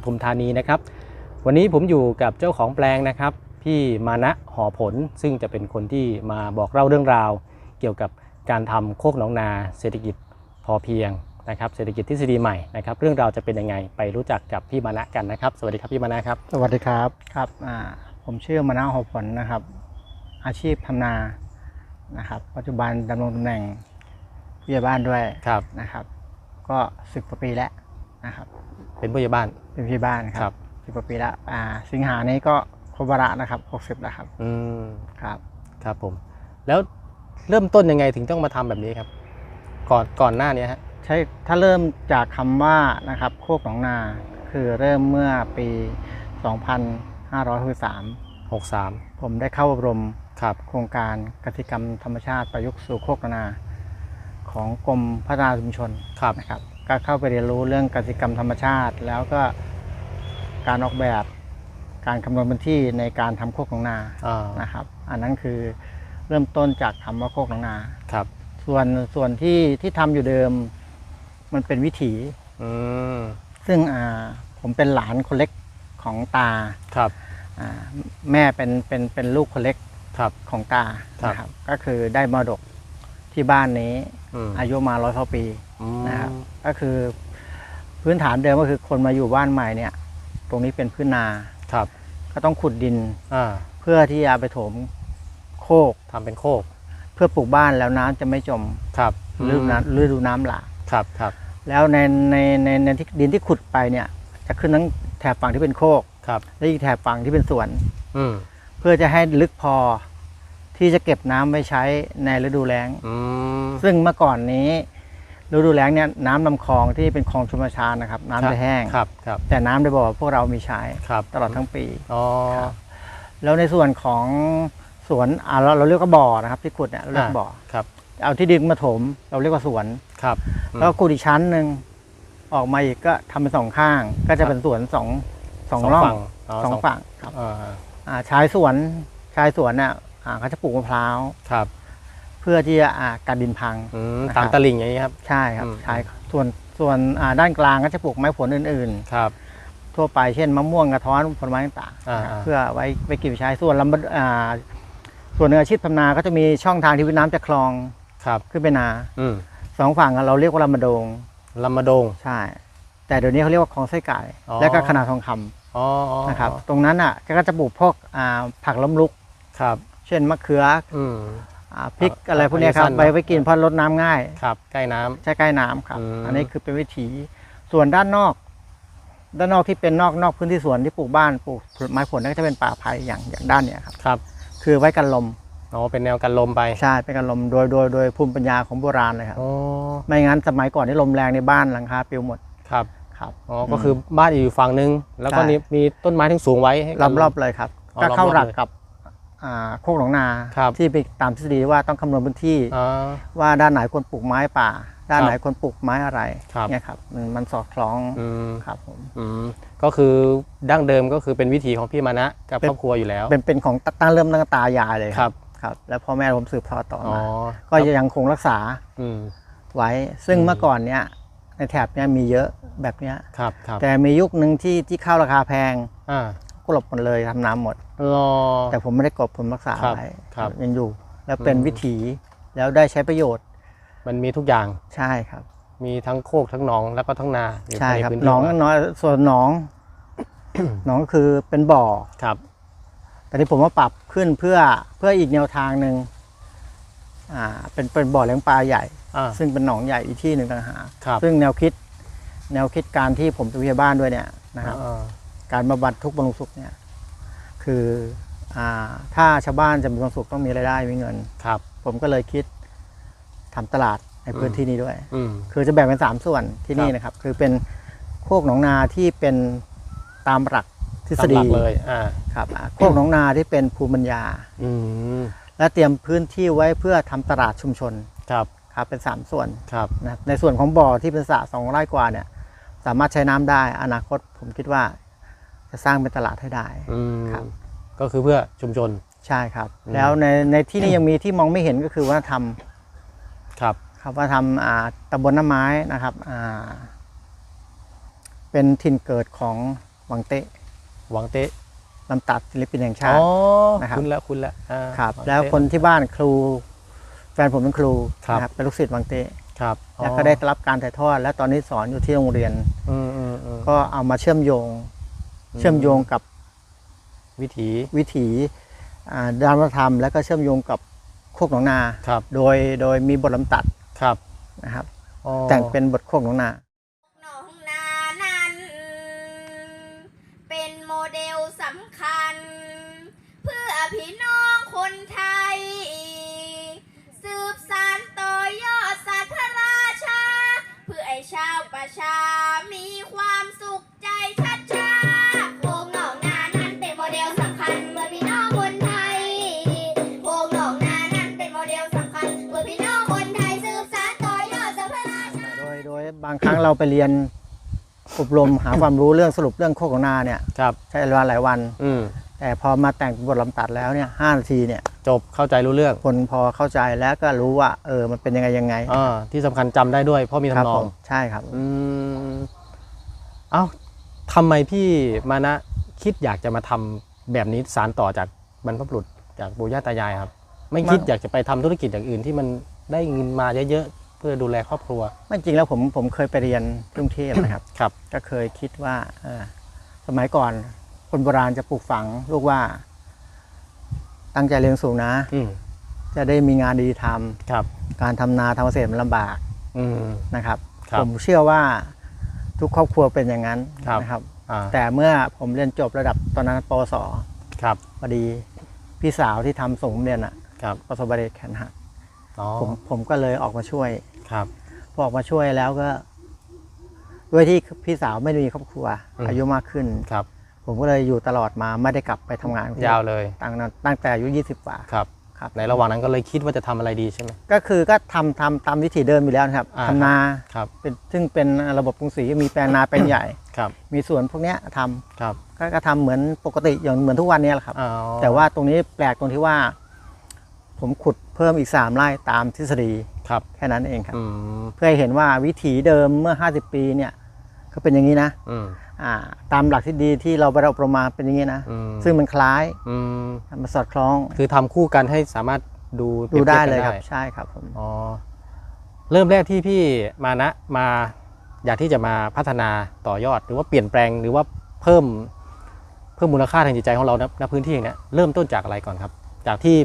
ปทุมธานีนะครับ วันนี้ผมอยู่กับเจ้าของแปลงนะครับ พี่มานะหอผลซึ่งจะเป็นคนที่มาบอกเล่าเรื่องราว เกี่ยวกับการทำโคกหนองนา เศรษฐกิจพอเพียงนะครับเศรษฐกิจทฤษฎีใหม่นะครับเรื่องราวจะเป็นยังไงไปรู้จักกับพี่มานะกันนะครับ สวัสดีครับพี่มานะครับ สวัสดีครับครับอ่าผมชื่อมนาหอผลนะครับ อาชีพทำนานะครับ ปัจจุบันดำรงตำแหน่งผู้ใหญ่บ้านด้วยครับนะครับ ก็สิบกว่าปีแล้ว นะครับ เป็นผู้ใหญ่บ้าน เป็นผู้ใหญ่บ้านคครัรับบ สิบกว่าปีแล้วอ่า สิงหานี้ก็ครบวาระนะครับหกสิบแล้วครับอืมครับ ครับผม แล้วเริ่มต้นยังไงถึงต้องมาทำแบบนี้ครับ ก่อนก่อนหน้านี้ฮะใช่ถ้าเริ่มจากคำว่านะครับโคกหนองนา คือเริ่มเมื่อปี 2563 หกสามผมได้เข้าอบรมครับ โครงการกสิกรรมธรรมชาติประยุกต์สู่โคกนา ของกรมพัฒนาชุมชนครับ นะครับ ก็เข้าไปเรียนรู้เรื่องกสิกรรมธรรมชาติ แล้วก็การออกแบบการคำนวณพื้นที่ในการทำโคกหนองนาอ่านะครับ อันนั้นคือเริ่มต้นจากคำว่าโคกหนองนา ครับ ส่วนส่วนที่ที่ทำอยู่เดิมมันเป็นวิถี อืมซึ่งอ่าผมเป็นหลานคนเล็กของตาครับ อ่าแม่เป็นเป็นเป็นลูกคนเล็กครับ ของตาครับ นะครับ ก็คือได้มรดกที่บ้านนี้อืมอายุมาร้อยปีอืม นะครับก็คือพื้นฐานเดิมก็คือคนมาอยู่บ้านใหม่เนี่ย ตรงนี้เป็นพื้นนาครับ ก็ต้องขุดดินอ่าเพื่อที่จะไปถมโคก ทำเป็นโคกเพื่อปลูกบ้านแล้วน้ำจะไม่จมครับฤดูน้ำฤดูน้ำหลากครับครับแล้วในในในในที่ดินที่ขุดไปเนี่ย จะขึ้นทั้งแถบฝั่งที่เป็นโคก ครับและอีกแถบฝั่งที่เป็นสวน อืมเพื่อจะให้ลึกพอที่จะเก็บน้ำไว้ใช้ในฤดูแล้ง อืมซึ่งเมื่อก่อนนี้ ฤดูแล้งเนี่ยน้ำลำคลองที่เป็นคลองชลประทานนะครับน้ำจะแห้ง ครับครับแต่น้ำในบ่อพวกเรามีใช้ครับตลอดทั้งปีอ๋อครับแล้วในส่วนของสวนอ่าเราเราเรียกว่าบ่อนะครับที่ขุดเนี่ยเราเรียกว่าบ่อครับ เอาที่ดินมาถม เราเรียกว่าสวนครับ แล้วก็ขุดอีกชั้นหนึ่งออกมาอีกก็ทำเป็นสองข้าง ก็จะเป็นสวนสองสองร่องฝั่งสองฝั่งครับอ่าอ่าชายสวนชายสวนเนี่ยอ่าเขาจะปลูกมะพร้าวครับ เพื่อที่จะอ่ากันดินพัง อืมนะครับ ตามตลิ่งอย่างนี้ครับ ใช่ครับอืม ใช่ครับส่วนส่วนอ่าด้านกลางก็จะปลูกไม้ผลอื่น ครับ ๆ ทั่วไปเช่นมะม่วงกระท้อนผลไม้ต่างๆอ่านะครับอ่า เพื่อไว้ไว้กินไว้ใช้ส่วนลำบากอ่าส่วนในอาชีพทำนาก็จะมีช่องทางที่วิน้ำจะคลองครับ ขึ้นไปนาอืมสองฝั่งอะเราเรียกว่าลำมะโดง ลำมะโดง ใช่ แต่เดี๋ยวนี้เขาเรียกว่าคลองไส้ไก่อ๋อ และก็ขนาดทองคำอ๋ออ๋อนะครับตรงนั้นอะก็จะปลูกพวกอ่าผักล้มลุก ครับ เช่นมะเขืออืม อ่าพริกอ่าอะไรพวกเนี้ยครับอ่าไว้ไว้กินเพราะลดน้ำง่าย ครับ ใกล้น้ำ ใช้ใกล้น้ำครับ อืม อันนี้คือเป็นวิถีส่วนด้านนอก ด้านนอกที่เป็นนอกนอกพื้นที่สวนที่ปลูกบ้านปลูกไม้ผลนั่นก็จะเป็นป่าไผ่อย่างอย่างด้านเนี้ยครับครับคือไว้กันลมอ๋อเป็นแนวกันลมไปใช่เป็นกันลมโดยโดยโดยภูมิปัญญาของโบราณเลยครับ อ๋อไม่งั้นสมัยก่อนที่ลมแรงในบ้านหลังคาปลิวหมดครับครับ อ๋อก็คือบ้านอยู่ฝั่งนึง แล้วก็ใช่ มีมีต้นไม้ทั้งสูงไว้ให้รกัอนบลม รอบเลยครับ อ๋อก็เข้ารอบๆหลักเลยกับอ่า โคกหนองนา ครับที่ไปตามทฤษฎีว่าต้องคำนวณพื้นที่อ๋อว่าด้านไหนควรปลูกไม้ป่า ด้านครับไหนควรปลูกไม้อะไรครับ เนี่ยครับมันมันสอดคล้องอืมครับผมอืมก็คือดั้งเดิมก็คือเป็นวิถีของพี่มานะกับเป็นครอบครัวอยู่แล้วเป็นเป็นของตั้งเริ่มตั้งแต่ตายายเลยครับครับ แล้วพ่อแม่ผมสืบทอดต่ออ๋อมาก็ยังคงรักษาอืม ไว้ ซึ่งอืม เมื่อก่อนเนี้ยในแถบเนี้ยมีเยอะแบบเนี้ย ครับครับแต่มียุคหนึ่งที่ที่ข้าวราคาแพง อ่าก็ห ลบหมดเลยทำน้ำหมด รอ แต่ผมไม่ได้กลบผมรักษาครับไว้ครับยังอยู่ แล้วเป็นอืม วิถีแล้วได้ใช้ประโยชน์มันมีทุกอย่าง ใช่ครับ มีทั้งโคกทั้งหนองแล้วก็ทั้งนาอยู่ใช่ภายในครับพื้นหนที่องก็น้อยส่วนหนอง หนองก็คือเป็นบ่อ ครับ แต่ที่ผมว่าปรับขึ้นเพื่อเพื่ออีกแนวทางหนึ่งอ่าเป็นเป็นบ่อเลี้ยงปลาใหญ่ อ่า ซึ่งเป็นหนองใหญ่อีกที่หนึ่งต่างหากครับซึ่งแนวคิด แนวคิดการที่ผมเป็นผู้ใหญ่บ้านด้วยเนี่ยนะครับ อ่า การบำบัดทุกข์บำรุงสุขเนี่ยคืออ่าถ้าชาวบ้านจะมีความสุขต้องมีรายได้มีเงิน ครับ ผมก็เลยคิดทำตลาดในพื้นที่นี้ด้วย อืม คือจะแบ่งเป็นสามส่วนที่นี่ครับนะครับ คือเป็นโคกหนองนาที่เป็นตามหลักทฤษตามหฎีลักเลยอ่าครับอ่าโคกหนองนาที่เป็นภูมิปัญญา อืมและเตรียมพื้นที่ไว้เพื่อทำตลาดชุมชนครับครับเป็น3ส่วน ครับ นะครับในส่วนของบ่อที่เป็นสระสองไร่กว่าเนี่ยสามารถใช้น้ำได้อนาคตผมคิดว่า จะสร้างเป็นตลาดให้ได้อืมครับก็คือเพื่อชุมชนใช่ครับอืมแล้วในในที่นี้ยังมีที่มองไม่เห็นก็คือว่าทำครับครับว่าทำอ่าตำบลน้ำไม้นะครับอ่าเป็นถิ่นเกิดของวังเตะหวังเตะลำตัดศิลปินแห่งชาอ๋ติอนะครับคุณแล้วคุณแล้วอ่าครับหงแล้วเต๊ะคนที่บ้านครู แฟนผมเป็นครูครับนะครับเป็นลูกศิษย์วังเตะครับแล้วก็ได้รับการถ่ายทอด และตอนนี้สอนอยู่ที่โรงเรียนอืมอืมอืมก็เอามาเชื่อมโยงอืม เชื่อมโยงกับวิถีวิถีอ่าดานวัฒนธรรม แล้วก็เชื่อมโยงกับโคกหนองนาครับโดยโดยมีบทลำตัดครับนะครับอ๋อแต่งเป็นบทโคกหนองนาหนองนานั้น เป็นโมเดลสำคัญ เพื่อพี่น้องคนไทย สืบสานต่อยอดศาสตร์พระราชา เพื่อให้ชาวประชามีความสุขางครั้งเราไปเรียนอบรมหาความรู้เรื่องสรุปเรื่องโคกหนองนาเนี่ยครับใช้เวลาหลายวัน อืมแต่พอมาแต่งบทลำตัดแล้วเนี่ยห้านาทีเนี่ยจบเข้าใจรู้เรื่องคนพอเข้าใจแล้วก็รู้ว่า เออมันเป็นยังไงยังไงอ่าที่สำคัญจำได้ด้วย เพราะมีครับทำนอผงมใช่ครับ อืมเอ้าทำไมพี่มานะคิดอยากจะมาทำแบบนี้สารต่อจากบรรพบุรุษจากปู่ย่าตายายครับ ไม่คิดมา อยากจะไปทำธุรกิจอย่างอื่นที่มันได้เงินมาเยอะๆ เพื่อดูแลครอบครัว ไม่จริงแล้วผมผมเคยไปเรียนกรุงเทพนะครับครับ ก็เคยคิดว่าเออสมัยก่อนคนโบราณจะปลูกฝังลูกว่า ตั้งใจเรียนสูงนะอืมจะได้มีงานดีทำครับ การทำนาทำเกษตรมันลำบากอืมนะครับครับผมเชื่อว่าทุกครอบครัวเป็นอย่างนั้นครับนะครับอ่าแต่เมื่อผมเรียนจบระดับตอนนั้นปวสครับพอดีพี่สาวที่ทำส่งผมเรียนอะครับประสบอุบัติเหตุแขนหักอ๋อผมผมก็เลยออกมาช่วย ครับ พอออกมาช่วยแล้วก็ ด้วยที่พี่สาวไม่ได้มีครอบครัว อืม อายุมากขึ้น ครับ ผมก็เลยอยู่ตลอดมาไม่ได้กลับไปทำงานยาวเลยตั้งนั้นตั้งแต่อายุ20กว่าครับ ครับ ในระหว่างนั้นก็เลยคิดว่าจะทำอะไรดีใช่ไหม ก็คือก็ทำทำตามวิถีเดิมอยู่แล้วนะครับอ่า ทำนาครับ เป็นซึ่งเป็นระบบกรุงศรีมีแปลงนาแปลงใหญ่ ครับมีสวนพวกเนี้ยทำครับก็ก็ทำเหมือนปกติอย่างเหมือนทุกวันเนี้แหละครับ อ๋อแต่ว่าตรงนี้แปลกตรงที่ว่า ผมขุดเพิ่มอีก3ไร่ตามทฤษฎี ครับแค่นั้นเองครับ อืมเพื่อให้เห็นว่าวิถีเดิมเมื่อ 50 ปีเนี่ยก็เป็นอย่างนี้นะอืมอ่าตามหลักที่ดีที่เราไปอบรมมาเป็นอย่างนี้นะ อืมซึ่งมันคล้ายอืมมันสอดคล้องคือทำคู่กันให้สามารถดูดูได้ปเลยบครับทีบกันใช่ครับผมอ๋อเริ่มแรกที่พี่มานะมาอยากที่จะมาพัฒนาต่อยอด หรือว่าเปลี่ยนแปลงหรือว่าเพิ่มเพิ่มมูลค่าทางจิตใจของเราณณพื้นที่อย่างเนี้ยเริ่มต้นจากอะไรก่อนครับ จากที่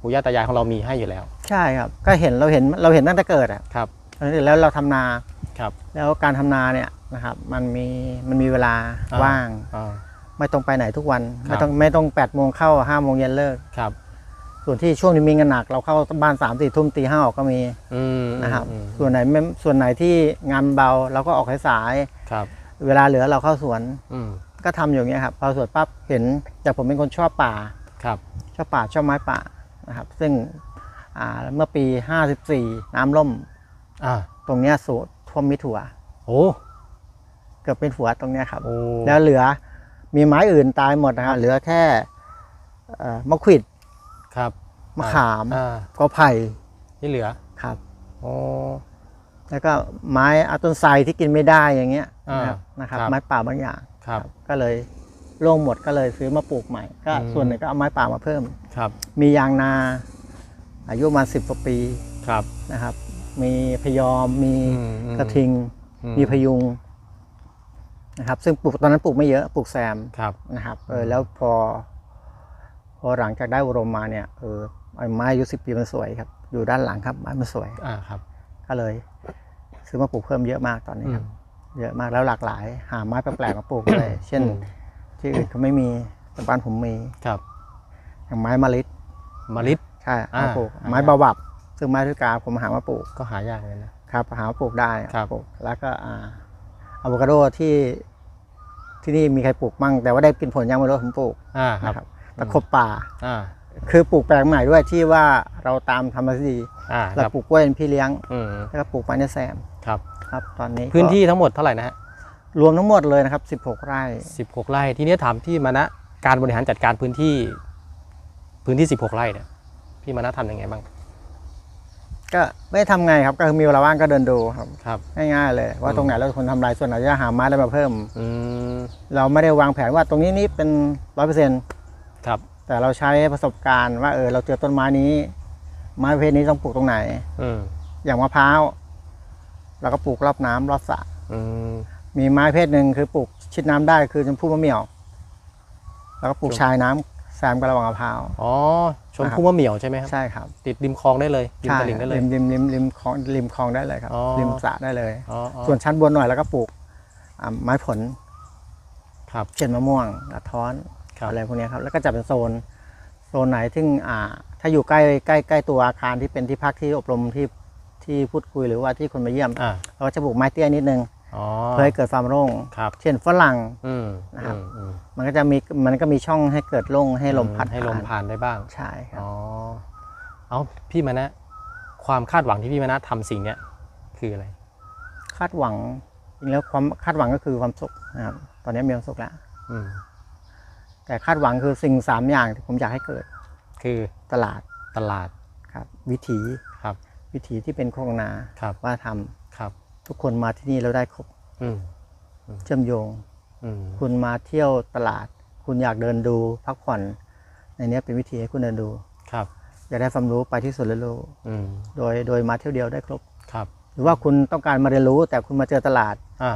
ปู่ย่าตายายของเรามีให้อยู่แล้ว ใช่ครับ ก็เห็นเราเห็นเราเห็นตั้งแต่เกิดอะครับแล้วเราทำนาครับ แล้วการทำนาเนี่ยนะครับ มันมีมันมีเวลาอ่าว่างอ่าไม่ต้องไปไหนทุกวันครับไม่ต้องไม่ต้อง8ปดโมงเข้าห้าโมงเย็นเลิกครับ ส่วนที่ช่วงนี้มีงานหนัก เราเข้าบ้าน3ามสี่ทุ่มตีห้าออกก็มีอืมนะครับอืมส่วนไหนไม่ส่วนไหนที่งานเบาเราก็ออกสายครับๆเวลาเหลือเราเข้าสวนอืมก็ทำอยู่อย่างเงี้ยครับพอสวนปั๊บเห็นแต่ผมเป็นคนชอบป่าครับ ชอบป่าชอบไม้ป่านะครับ ซึ่ง อ่าเมื่อปี 54 น้ำล่ม อ่าตรงเนี้ยสูดท่วมมิดหัว โอ้ เกือบเป็นหัวตรงเนี้ยครับ โอ้ แล้วเหลือมีไม้อื่นตายหมดนะครับเหลือแค่เอ่อมะขวิดครับมะขามอ่าก็ไผ่ที่เหลือครับโอ้แล้วก็ไม้อาต้นไทรที่กินไม่ได้อย่างเงี้ยอ่านะครับนะครับ ครับ ไม้ป่าบางอย่าง ครับ ก็เลยโล่งหมดก็เลยซื้อมาปลูกใหม่ ก็อืม ส่วนหนึ่งก็เอาไม้ป่ามาเพิ่ม ครับ มียางนา อายุประมาสิบกว่าปีครับนะครับ มีพยอมมีอืมอืมกระทิงอืมีพยุงนะครับ ซึ่งปลูกตอนนั้นปลูกไม่เยอะปลูกแซมครับนะครับเออแล้วพอ พอหลังจากได้อบรมมาเนี่ยเออไอ้ไม้อายุสิบปีมันสวยครับ อยู่ด้านหลังครับไม้มันสวยอ่าครับ ก็เลย ซื้อมาปลูกเพิ่มเยอะมากตอนนี้ครับเยอะมากแล้วหลากหลาย หาไม้แปลกๆมาปลูกเลย เช่นอืมที่อื่นเขาไม่มีแต่บ้านผมมีครับ อย่างไม้มะลิดมะลิด ใช่อ่ามาปลูกหายากไม้บาบับ ซึ่งไม้ทุกาผมหามาปลูกก็หายากเลยนะครับหามาปลูกได้ครับปลูกแล้วก็อ่าอะโวคาโดที่ที่นี่มีใครปลูกมั่งแต่ว่าได้กินผลยังไม่รู้ผมปลูกอ่าคนะรับครับตะขบป่าอ่าคือปลูกแปลงใหม่ด้วยที่ว่าเราตามธรรมชาติอ่าคเรารับปลูกกล้วยเป็นพี่เลี้ยงอืมแล้วก็ปลูกไม้ในแซมครับครับ ตอนนี้ก็พื้นที่ทั้งหมดเท่าไหร่นะฮะรวมทั้งหมดเลยนะครับ 16 ไร่สิบหกไร่ ทีนี้ถามพี่มานะ การบริหารจัดการพื้นที่ พื้นที่สิบหกไร่เนี่ย พี่มานะทำยังไงบ้าง ก็ไม่ทำไงครับ ก็คือมีเวลาว่างก็เดินดูครับ ครับ ง่ายๆเลย ว่าตรงไหนเราควรทำลายส่วนไหนจะหาไม้อะไรมาเพิ่ม อืม เราไม่ได้วางแผนว่าตรงนี้นี่เป็นร้อยเปอร์เซ็นต์ครับ แต่เราใช้ประสบการณ์ว่าเออเราเจอต้นไม้นี้ ไม้ประเภทนี้ต้องปลูกตรงไหน อืม อย่างมะพร้าวเราก็ปลูกรอบน้ำรอบสระอืม มีไม้ประเพศหนึ่งคือปลูกชิดน้ำได้คือชมพู่มะเหมี่ยว แล้วก็ปลูกชมชายน้ำแซมกับระหว่างมะพร้าว อ๋อ ชมพู่มะเหมี่ยวใช่ไหมครับ ใช่ครับ ติดริมคลองได้เลยริมใช่ตลิ่งได้เลยริมริมริมริมคลองริมคลองได้เลยครับอ๋อริมสระได้เลยอ๋ออ๋อส่วนชั้นบนหน่อยแล้วก็ปลูกอ่าไม้ผลครับเช่นมะม่วงกระท้อนครับอะไรพวกเนี้ยครับ แล้วก็จะเป็นโซนโซนไหนซึ่งอ่า ถ้าอยู่ใกล้ใกล้ใกล้ตัวอาคารที่เป็นที่พักที่อบรมที่ที่พูดคุยหรือว่าที่คนมาเยี่ยมอ่าเราก็จะปลูกไม้เตี้ยนิดนึงอ๋อ เพื่อให้เกิดความโล่งครับ เช่นฝรั่งอืมนะครับอืมอืมมันก็จะมีมันก็มีช่องให้เกิดโล่งให้ลมพัดให้ลมผ่านผ่านได้บ้างใช่ครับอ๋อเอาพี่มานะ ความคาดหวังที่พี่มานะทำสิ่งเนี้ยคืออะไร คาดหวังจริงแล้วความคาดหวังก็คือความสุขนะครับตอนนี้มีความสุขแล้วอืมแต่คาดหวังคือสิ่งสามอย่างที่ผมอยากให้เกิด คือตลาดตลาดครับ วิถีครับ วิถีที่เป็นโครงนาครับว่าทำครับ ทุกคนมาที่นี่แล้วได้ครบอืมเชื่อมโยงอืมคุณมาเที่ยวตลาด คุณอยากเดินดูพักผ่อน ในเนี้ยเป็นวิธีให้คุณเดินดู ครับ อยากได้ความรู้ไปที่สวนเรียนรู้อืมโดยโดยมาเที่ยวเดียวได้ครบครับ หรือว่าคุณต้องการมาเรียนรู้ แต่คุณมาเจอตลาดอ่า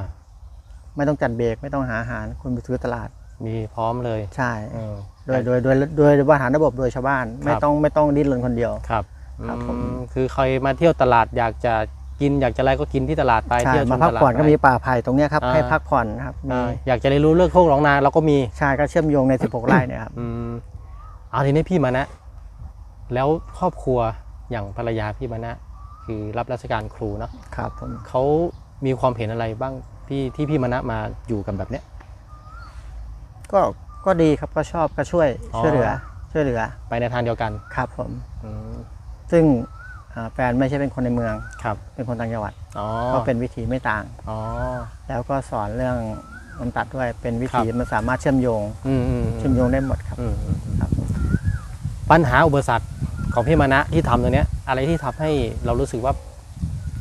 ไม่ต้องจัดเบรกไม่ต้องหาอาหาร คุณไปซื้อตลาด มีพร้อมเลย ใช่เออโดยโดยโดยโดยบริหารระบบโดยชาวบ้าน ไม่ต้องไม่ต้องดิ้นรนคนเดียวครับครับผมอืมคือใครมาเที่ยวตลาดอยากจะ กินอยากจะอะไรก็กินที่ตลาดไปใช่เที่ยวชมามพักตลาดผ่อนก็ไปมีป่าไผ่ตรงเนี้ยครับอ่า ให้พักผ่อนนะครับมีอ่าอยากจะเรียนรู้เรื่องโคกหนองนาเราก็มี ใช่ก็เชื่อมโยงใน 16 ไร่เนี่ยครับอืมเอาทีนี้พี่มานะ แล้วครอบครัวอย่างภรรยาพี่มานะ คือรับราชการครูเนาะครับผมเขามีความเห็นอะไรบ้างพี่ที่พี่มานะมาอยู่กันแบบเนี้ย ก็ก็ดีครับก็ชอบก็ช่วยอ๋อ ช่วยเหลือช่วยเหลือไปในทางเดียวกันครับผม อืมซึ่งอ่า แฟนไม่ใช่เป็นคนในเมืองครับเป็นคนต่างจังหวัดอ๋อก็เป็นวิถีไม่ต่างอ๋อแล้วก็สอนเรื่องลำตัดด้วยเป็นวิถีครับมันสามารถเชื่อมโยงอืมอืมเชื่อมโยงได้หมดครับอืมอืมอืมครับ ปัญหาอุปสรรคของพี่มานะที่ทำตรงเนี้ย อะไรที่ทำให้เรารู้สึกว่า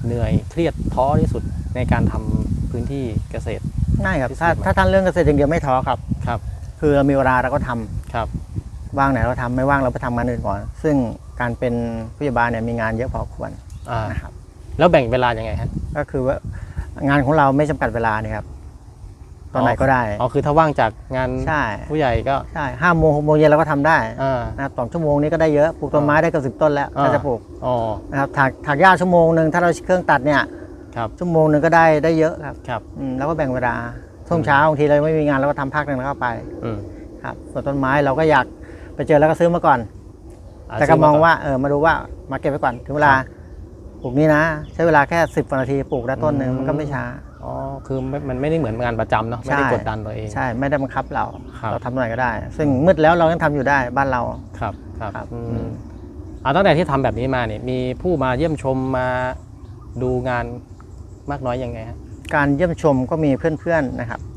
เหนื่อยเครียดท้อที่สุดในการทำพื้นที่เกษตรง่ายครับพิเศษถ้าไหมถ้าท่านเรื่องเกษตรอย่างเดียวไม่ท้อครับครับ คือเรามีเวลาเราก็ทำครับ ว่างไหนเราทำไม่ว่างเราไปทำงานอื่นก่อน ซึ่งการเป็นผู้ใหญ่บ้านเนี่ยมีงานเยอะพอควรอ่านะครับแล้วแบ่งเวลายังไงฮะก็คือว่างานของเราไม่จำกัดเวลาเนี่ยครับตอนไหนก็ได้อ๋อคือถ้าว่างจากงานใช่ผู้ใหญ่ก็ใช่ห้าโมงหกโมงเย็นเราก็ทำได้อ่านะครับสองชั่วโมงนี้ก็ได้เยอะปลูกต้นไม้ได้เกือบสิบต้นแล้วอ่าถ้าจะปลูกอ๋อนะครับถากถากหญ้าชั่วโมงหนึ่งถ้าเราเครื่องตัดเนี่ยครับชั่วโมงหนึ่งก็ได้ได้เยอะครับครับอืมแล้วก็แบ่งเวลาช่วงเช้าบางทีเราไม่มีงานเราก็ทำพักหนึ่งแล้วก็ไปอืมครับส่วนต้นไม้เราก็อยาก ไปเจอแล้วก็ซื้อมาก่อนะแต่ก็ซื้มองก่นว่าเออมาดูว่ามาเก็บไว้ก่อนถึงเวลาครับปลูกนี่นะ ใช้เวลาแค่สิบนาทีปลูกได้ต้นหนึ่งอืมมันก็ไม่ช้าอ๋อคือไม่มันไม่ได้เหมือนงานประจำเนาะไม่ได้ใช่กดดันตัวเองใช่ไม่ได้บังคับเราครับเราทำอะไรก็ได้ ซึ่งมืดแล้วเรายังทำอยู่ได้บ้านเราครับครับครับอือืมมเอาตั้งแต่ที่ทำแบบนี้มาเนี่ยมีผู้มาเยี่ยมชมมาดูงานมากน้อยยังไงฮะการเยี่ยมชมก็มีเพื่อนๆนะครับครับ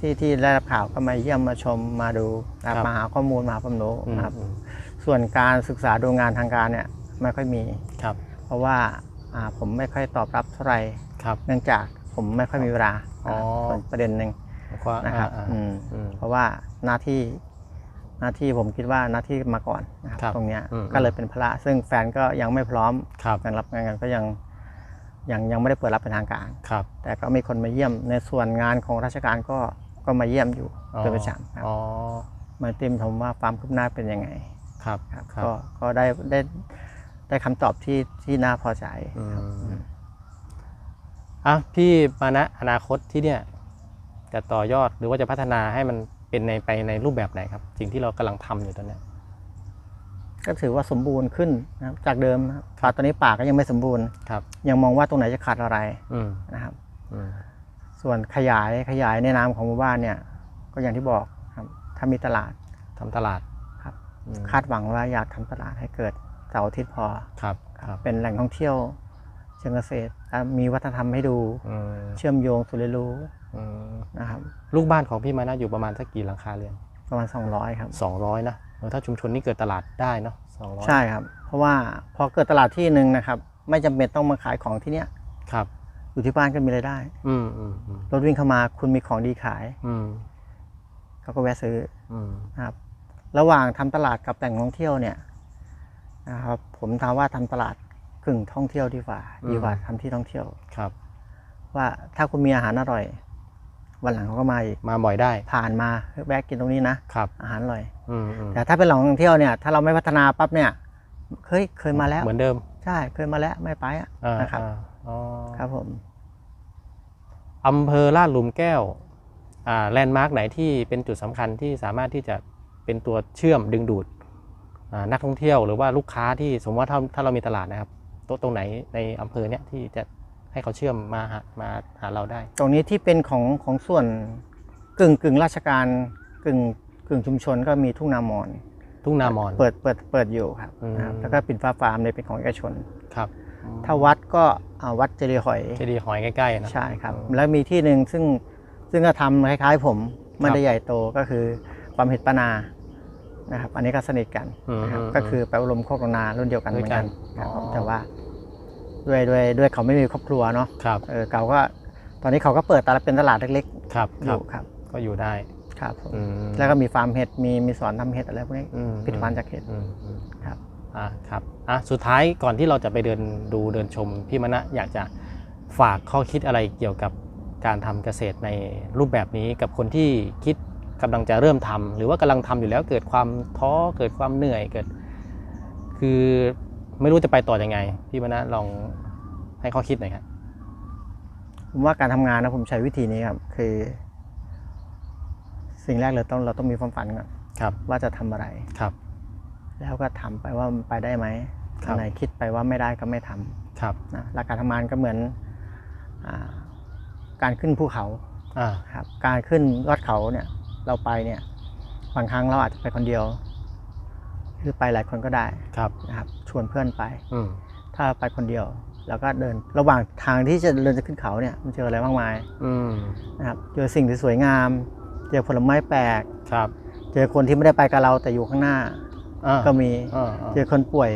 ที่ที่ได้รับข่าวก็มาเยี่ยมมาชมมาดูนะครับครับมาหาข้อมูลมาหาความรู้อืมนะครับ อืม ส่วนการศึกษาดูงานทางการเนี่ยไม่ค่อยมี ครับเพราะว่าอ่าผมไม่ค่อยตอบรับเท่าไหร่ครับ เนื่องจากผมไม่ค่อยมีเวลาอ๋อ ส่วนประเด็นหนึ่งว่านะครับอ่าอืมอืม เพราะว่าหน้าที่หน้าที่ผมคิดว่าหน้าที่มาก่อนนะครับครับตรงเนี้ยอืม ก็เลยเป็นภาระซึ่งแฟนก็ยังไม่พร้อมครับการรับงานกันก็ยังยังยังไม่ได้เปิดรับเป็นทางการ ครับแต่ก็มีคนมาเยี่ยมในส่วนงานของราชการก็ ก็มาเยี่ยมอยู่เป็นประจำครับอ๋อมาเติมชมว่าความคืบหน้าเป็นยังไงครับครับครับก็ก็ได้ได้ได้คำตอบที่ที่น่าพอใจอืครับมอะพี่มานะอนาคตที่เนี่ยจะต่อยอดหรือว่าจะพัฒนาให้มันเป็นในไปในรูปแบบไหนครับ สิ่งที่เรากำลังทำอยู่ตอนเนี้ยก็ถือว่าสมบูรณ์ขึ้นนะครับ จากเดิมนะครับป่าตอนนี้ป่าก็ยังไม่สมบูรณ์ครับ ยังมองว่าตรงไหนจะขาดอะไรอืมนะครับอืม ส่วนขยายขยายในนามของหมู่บ้านเนี่ย ก็อย่างที่บอกครับ ถ้ามีตลาดทำตลาดครับ อืมคาดหวังว่าอยากทำตลาดให้เกิดเสาร์อาทิตย์พอ ครับครับเป็นแหล่งท่องเที่ยว เชิงเกษตรและมีวัฒนธรรมให้ดู อืมเชื่อมโยงสู่เรียนรู้อืมนะครับ ลูกบ้านของพี่มานะอยู่ประมาณสักกี่หลังคาเรือนประมาณ 200 ครับสองร้อยนะเออถ้าชุมชนนี้เกิดตลาดได้เนาะสองร้อยใช่ครับ เพราะว่าพอเกิดตลาดที่หนึ่งนะครับ ไม่จำเป็นต้องมาขายของที่เนี้ยครับ อยู่ที่บ้านก็มีรายได้ อืมอืมอืมรถวิ่งเข้ามาคุณมีของดีขาย อืมเขาก็แวะซื้ออืมนะครับ ระหว่างทำตลาดกับแต่งท่องเที่ยวเนี่ยนะครับ ผมถามว่าทำตลาดกึ่งท่องเที่ยวดีกว่า ดีกว่าทำที่ท่องเที่ยว ครับ ว่าถ้าคุณมีอาหารอร่อย วันหลังเขาก็มาอีกมาบ่อยได้ ผ่านมาแวะกินตรงนี้นะครับ อาหารอร่อย อืมอืมแต่ถ้าเป็นแหล่งท่องเที่ยวเนี่ยถ้าเราไม่พัฒนาปั๊บเนี่ยเคยเคยมาแล้ว เหมือนเดิมใช่เคยมาแล้วไม่ไปอะอ่านะครับ อ่าอ๋อ ครับผมอำเภอลาดหลุมแก้วอ่าแลนด์มาร์กไหนที่เป็นจุดสำคัญที่สามารถที่จะเป็นตัวเชื่อมดึงดูดอ่านักท่องเที่ยวหรือว่าลูกค้าที่สมมติว่าถ้าถ้าเรามีตลาดนะครับตรงตรงไหนในอำเภอเนี้ยที่จะให้เขาเชื่อมมาหามาหาเราได้ ตรงนี้ที่เป็นของของส่วนกึ่งกึ่งราชการกึ่งกึ่งชุมชนก็มีทุ่งนามอน ทุ่งนามอนเปิดเปิดเปิดอยู่ครับอืมนะครับแล้วก็ปิ่นฟ้าฟาร์มเนี่ยเป็นของเอกชนครับ ถ้าวัดก็อ่าวัดเจดีย์หอยเจดีย์หอยใกล้ๆนะใช่ครับ แล้วมีที่หนึ่งซึ่งซึ่งก็ทำคล้ายๆ ผมไม่ครัได้บใหญ่โตก็คือความเห็ดปานานะครับ อันนี้ก็สนิทกันนะครับอืมก็คือไปอบรมโคกนารุ่นเดียวกันเหมือนกันด้วยกันครับผมอ๋อแต่ว่าด้วยด้วยด้วยเขาไม่มีครอบครัวเนาะครับเออเขาก็ตอนนี้เขาก็เปิดตลาดเป็นตลาดเล็กครับๆอครับยู่ครับ ก็อยู่ได้ครับผมอืมแล้วก็มีฟาร์มเห็ดมีมีสอนทำเห็ดอะไรพวกนี้อืมผลิตภัณฑ์จากเห็ด อืมอืมครับอ่าครับอะสุดท้ายก่อนที่เราจะไปเดินดูเดินชมพี่มณะอยากจะฝากข้อคิดอะไรเกี่ยวกับการทำเกษตรในรูปแบบนี้กับคนที่คิดกำลังจะเริ่มทำหรือว่ากำลังทำอยู่แล้วเกิดความท้อเกิดความเหนื่อยเกิด คือไม่รู้จะไปต่อยังไง พี่มณะลองให้ข้อคิดหน่อยครับผมว่าการทำงานนะผมใช้วิธีนี้ครับคือ สิ่งแรกเลยต้องเราต้องมีความฝันก่อนครับว่าจะทำอะไรครับ แล้วก็ทำไปว่ามันไปได้ไหมครับอันไหนคิดไปว่าไม่ได้ก็ไม่ทำครับนะหลักการทำงานก็เหมือนอาการขึ้นภูเขาอ่าครับการขึ้นยอดเขาเนี่ยเราไปเนี่ยบางครั้งเราอาจจะไปคนเดียวหรือไปหลายคนก็ได้ครับนะครับ ชวนเพื่อนไปอืมถ้าเราไปคนเดียวแล้วก็เดินระหว่างทางที่จะเดินจะขึ้นเขาเนี่ยมันเจออะไรมากมายอืมนะครับเจอสิ่งที่สวยงาม เจอผลไม้แปลกครับ เจอคนที่ไม่ได้ไปกับเราแต่อยู่ข้างหน้า อ่าก็มีอ่าอ่าเจอคนป่วย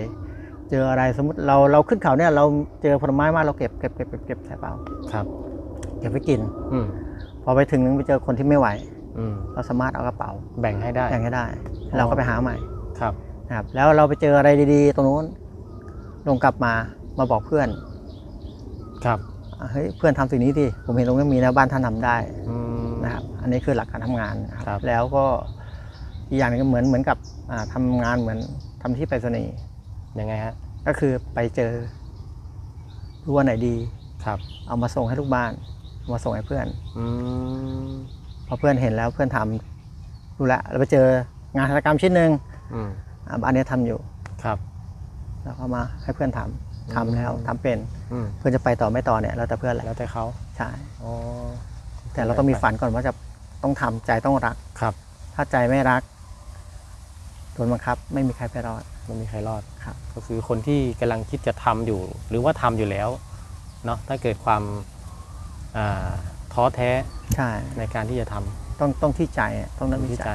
เจออะไรสมมติเราเราขึ้นเขาเนี่ยเราเจอผลไม้มาเราเก็บเก็บเก็บเก็บเก็บใส่เปล่าครับเก็บไว้กิน อืมพอไปถึงนึงไปเจอคนที่ไม่ไหว อืมเราสามารถเอากระเป๋าแบ่งให้ได้แบ่งให้ได้ อ๋อ เราก็ไปหาใหม่ครับ นะครับ แล้วเราไปเจออะไรดีๆ ตรงนู้นลงกลับมามาบอกเพื่อนครับอะเฮ้ยเพื่อนทำสิ่งนี้ดิผมเห็นตรงนี้มีนะบ้านท่านทำได้อืม นะครับ อันนี้คือหลักการทำงานนะคครัรับบแล้วก็ อีกอย่างหนึงก็เหมือนเหมือนกับอ่าทำงานเหมือนทำที่ไปรษณีย์ยังไงฮะก็คือไปเจอรู้ว่าไหนดี ครับ เอามาส่งให้ลูกบ้านเอามาส่งให้เพื่อน อืมพอเพื่อนเห็นแล้วเพื่อนทำรู้ละเราไปเจองานหัตถกรรมชิ้นหนึ่งอืมอะบ้านนี้ทำอยู่ ครับ แล้วก็มาให้เพื่อนทำทำแล้วทำเป็นอืมเพื่อนจะไปต่อไม่ต่อเนี่ยแล้วแต่เพื่อนแหละแล้วแต่เขาใช่อ๋อแต่เราต้องมีฝันก่อนว่าจะต้องทำใจต้องรัก ครับ ถ้าใจไม่รัก โดนบังคับ ไม่มีใครไปรอด ไม่มีใครรอดครับ ก็คือคนที่กำลังคิดจะทำอยู่ หรือว่าทำอยู่แล้วเนาะถ้าเกิดความอ่าท้อแท้ใช่ ในการที่จะทำต้องต้องที่ใจอะต้องนึกที่ที่ใจใจ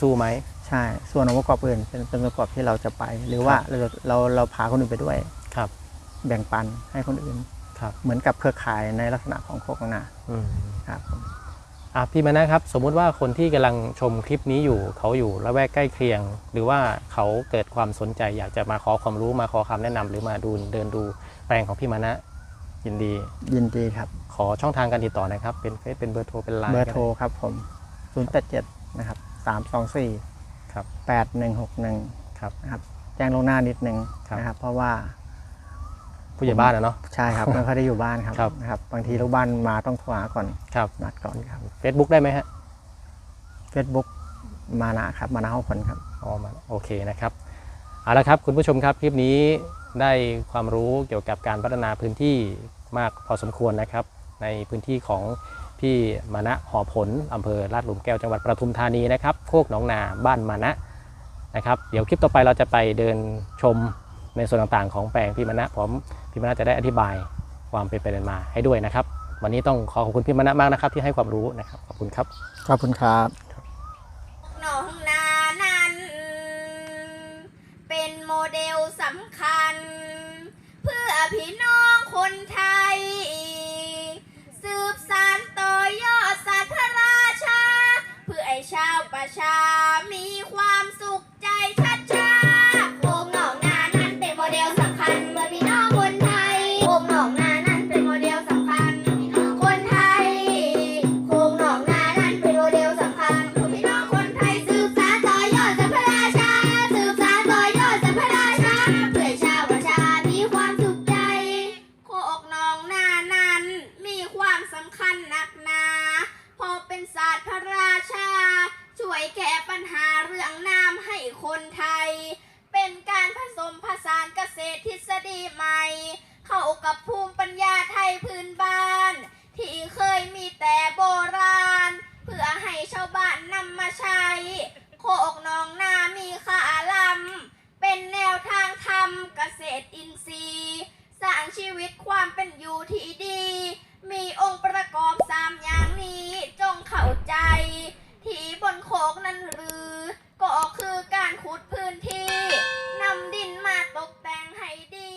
สู้ไหม ใช่ ส่วนองค์ประกอบอื่นเป็นเป็นองค์ประกอบที่เราจะไป หรือว่าครับเราเราเราพาคนอื่นไปด้วย ครับ แบ่งปันให้คนอื่น ครับ เหมือนกับเครือข่ายในลักษณะของโคกนาอืม ครับผม อะพี่มานะครับ สมมุติว่าคนที่กำลังชมคลิปนี้อยู่ เขาอยู่ละแวกใกล้เคียง หรือว่าเขาเกิดความสนใจอยากจะมาขอความรู้มาขอคำแนะนำหรือมาดูเดินดูแปลงของพี่มานะ ยินดี ยินดีครับ ขอช่องทางการติดต่อหนะครับ เป็นเฟซเป็นเบอร์โทรเป็นไลน์เบอร์โทรครับผม 087 นะครับ 324 ครับ 8161 ครับนะครับแจ้งลวงหน้านิดนึงครับนะครับเพราะว่า ผู้ใหญ่บ้านนะเนาะ ใช่ครับ ไม่ค่อยได้อยู่บ้านครับครับ นะครับ บางทีลูกบ้านมาต้องโทรหาก่อนครับนัดก่อนครับ Facebook ได้ไหมฮะ Facebook มานะครับ มานะห้องผลครับ อ๋อมาโอเคนะครับเอาละครับคุณผู้ชมครับคลิปนี้ได้ความรู้เกี่ยวกับการพัฒนาพื้นที่มากพอสมควรนะครับ ในพื้นที่ของพี่มานะหอผลอำเภอลาดหลุมแก้วจังหวัดปทุมธานีนะครับโคกหนองนาบ้านมานะนะครับ เดี๋ยวคลิปต่อไปเราจะไปเดินชม ในส่วนต่างๆของแปลงพี่มณะผมพี่มณะจะได้อธิบายความเป็นไปเป็นมาให้ด้วยนะครับ วันนี้ต้องขอขอบคุณพี่มณะมากนะครับ ที่ให้ความรู้นะครับขอบคุณครับขอบคุณครับหนองนานั้นเป็นโมเดลสำคัญ เพื่อพี่น้องคนไทย สืบสานต่อยอดสาธราชา เพื่อให้ชาวประชามีความสุข ศาสตร์พระราชา ช่วยแก้ปัญหาเรื่องน้ำให้คนไทย เป็นการผสมผสานเกษตรทฤษฎีใหม่ เข้ากับภูมิปัญญาไทยพื้นบ้าน ที่เคยมีแต่โบราณ เพื่อให้ชาวบ้านนำมาใช้ โคกหนองนามีขาลำเป็นแนวทางทำเกษตรอินทรีย์ สร้างชีวิตความเป็นอยู่ที่ดี มีองค์ประกอบสามอย่างนี้จงเข้าใจ ที่บนโคกนั้นหรือ ก็คือการขุดพื้นที่นำดินมาตกแต่งให้ดี